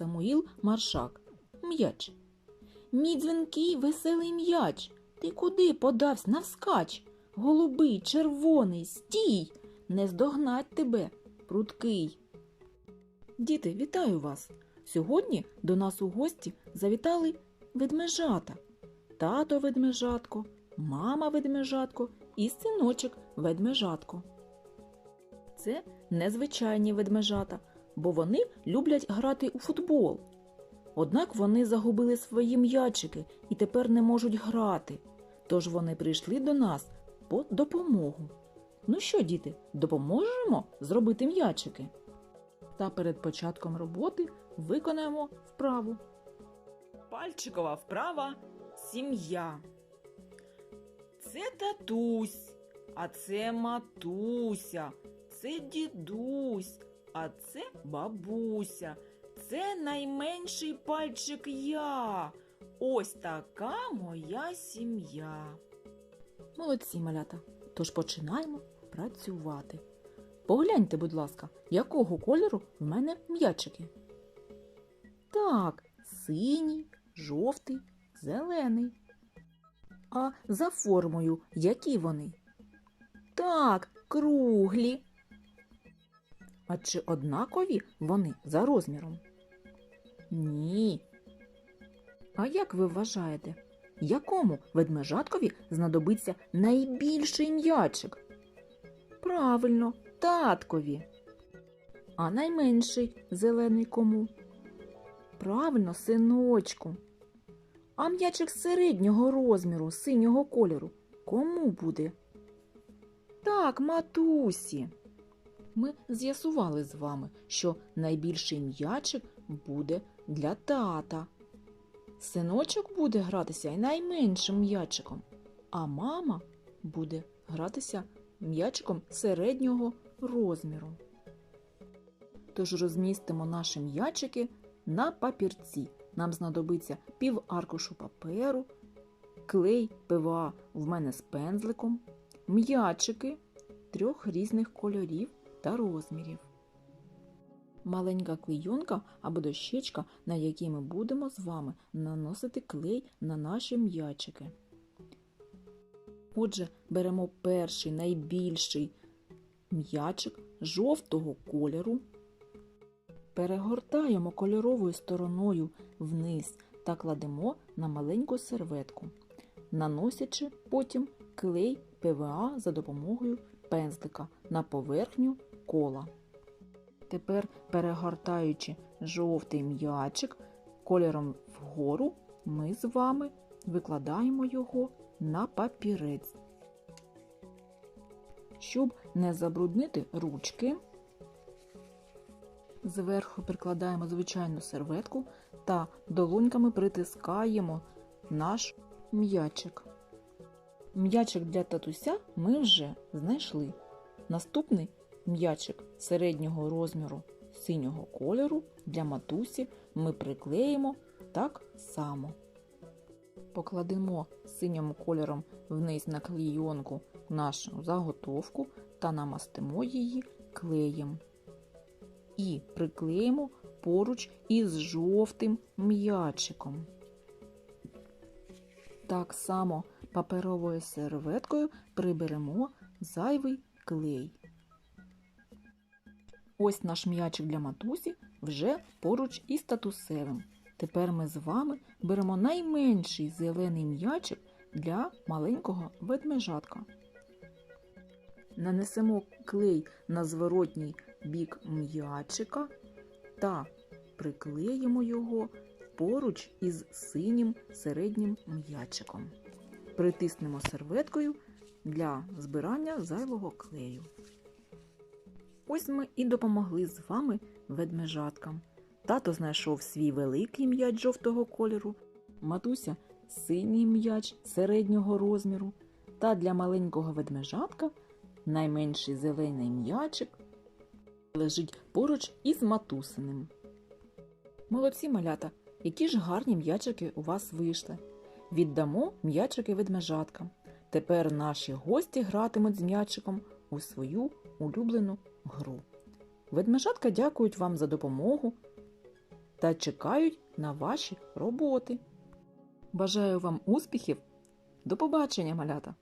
Самуїл Маршак. М'яч. Мій дзвінкий веселий м'яч. Ти куди подавсь навскач? Голубий, червоний, стій! Не здогнать тебе, прудкий. Діти, вітаю вас! Сьогодні до нас у гості завітали ведмежата. Тато ведмежатко, мама ведмежатко і синочок ведмежатко. Це незвичайні ведмежата, бо вони люблять грати у футбол. Однак вони загубили свої м'ячики і тепер не можуть грати. Тож вони прийшли до нас по допомогу. Ну що, діти, допоможемо зробити м'ячики? Та перед початком роботи виконаємо вправу. Пальчикова вправа сім'я. Це татусь, а це матуся, це дідусь, а це бабуся. Це найменший пальчик я. Ось така моя сім'я. Молодці, малята. Тож починаємо працювати. Погляньте, будь ласка, якого кольору в мене м'ячики. Так, синій, жовтий, зелений. А за формою які вони? Так, круглі. А чи однакові вони за розміром? Ні. А як ви вважаєте, якому ведмежаткові знадобиться найбільший м'ячик? Правильно, таткові. А найменший зелений кому? Правильно, синочку. А м'ячик середнього розміру, синього кольору, кому буде? Так, матусі. Ми з'ясували з вами, що найбільший м'ячик буде для тата. Синочок буде гратися найменшим м'ячиком, а мама буде гратися м'ячиком середнього розміру. Тож розмістимо наші м'ячики на папірці. Нам знадобиться пів аркушу паперу, клей ПВА в мене з пензликом, м'ячики трьох різних кольорів та розмірів. Маленька клейонка або дощечка, на якій ми будемо з вами наносити клей на наші м'ячики. Отже, беремо перший найбільший м'ячик жовтого кольору, перегортаємо кольоровою стороною вниз та кладемо на маленьку серветку, наносячи потім клей ПВА за допомогою пензлика на поверхню кола. Тепер, перегортаючи жовтий м'ячик кольором вгору, ми з вами викладаємо його на папірець. Щоб не забруднити ручки, зверху прикладаємо звичайну серветку та долоньками притискаємо наш м'ячик. М'ячик для татуся ми вже знайшли. Наступний м'ячик середнього розміру синього кольору для матусі ми приклеїмо так само. Покладемо синім кольором вниз на клійонку нашу заготовку та намастимо її клеєм. І приклеїмо поруч із жовтим м'ячиком. Так само паперовою серветкою приберемо зайвий клей. Ось наш м'ячик для матусі вже поруч із татусевим. Тепер ми з вами беремо найменший зелений м'ячик для маленького ведмежатка. Нанесемо клей на зворотній бік м'ячика та приклеїмо його поруч із синім середнім м'ячиком. Притиснемо серветкою для збирання зайвого клею. Ось ми і допомогли з вами ведмежаткам. Тато знайшов свій великий м'яч жовтого кольору, матуся синій м'яч середнього розміру, та для маленького ведмежатка найменший зелений м'ячик лежить поруч із матусиним. Молодці малята, які ж гарні м'ячики у вас вийшли. Віддамо м'ячики ведмежаткам. Тепер наші гості гратимуть з м'ячиком у свою улюблену гру. Ведмежатка дякують вам за допомогу та чекають на ваші роботи. Бажаю вам успіхів! До побачення, малята!